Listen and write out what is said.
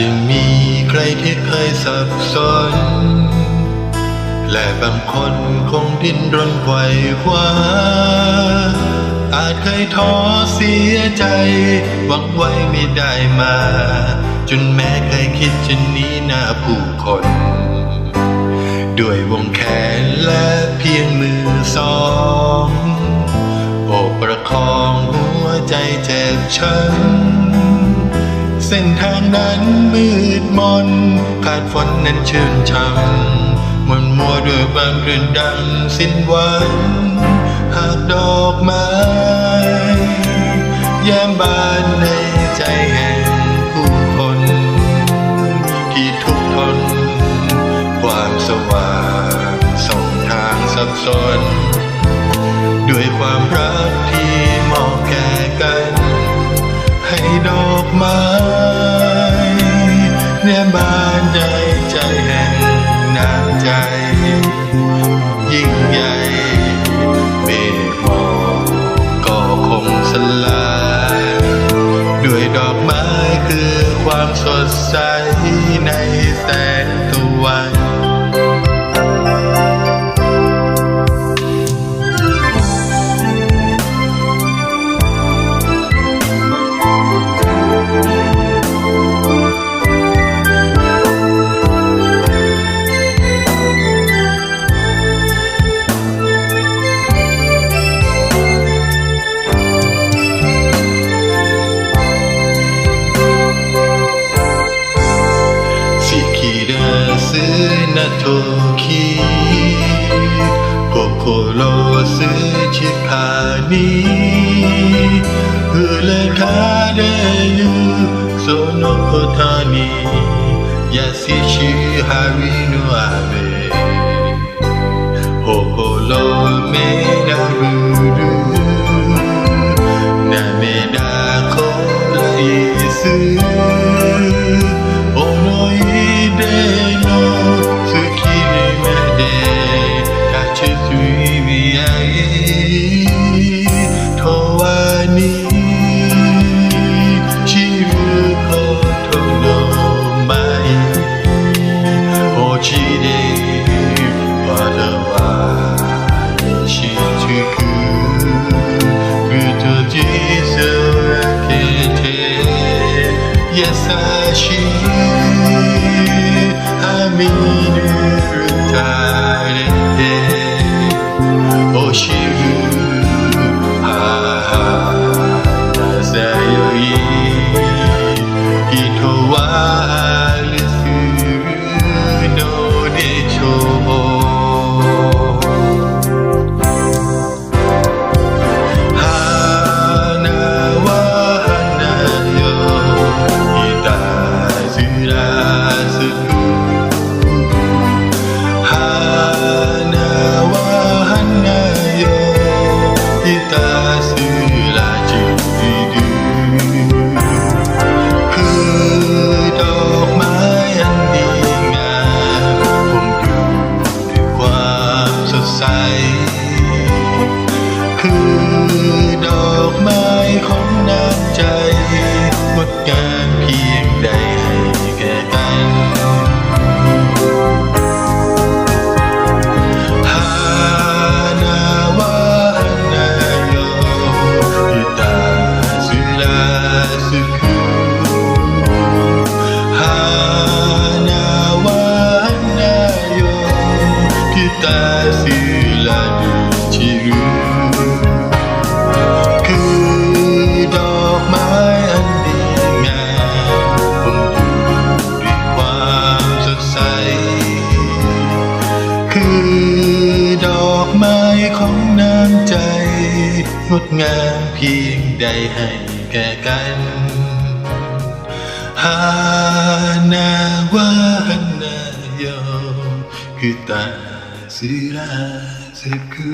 จะมีใครที่เคยสับสน และบางคนคงดิ้นรนไขว่คว้าอาจเคยท้อเสียใจ หวังไว้ไม่ได้มา จนแม้เคยคิดจะหนีหน้าผู้คน ด้วยวงแขนและเพียงมือสองโอบประคองหัวใจเจ็บช้ำ เส้นทางนั้นมืดมนขาดฝนนั้นชื่นช่ำมันมัวด้วยความคลื่นดังสิ้นหวังหากดอกไม้แย้มบานในใจแห่งผู้คน ที่ทุกข์ทน ความสว่างส่องทางสับสน ด้วยความรักที่มอบแก่กัน ให้ดอกไม้ ส สิคิดาซึนาโทคิโกโคโรซึชิพานิอุเลคาเดยุโซโนโ me ใส คือดอกไม้ของน้ำใจงดงาม ของน้ำใจ งดงามเพียงใดให้แก่กัน ฮานาวานาโยคือตา สิราสกุ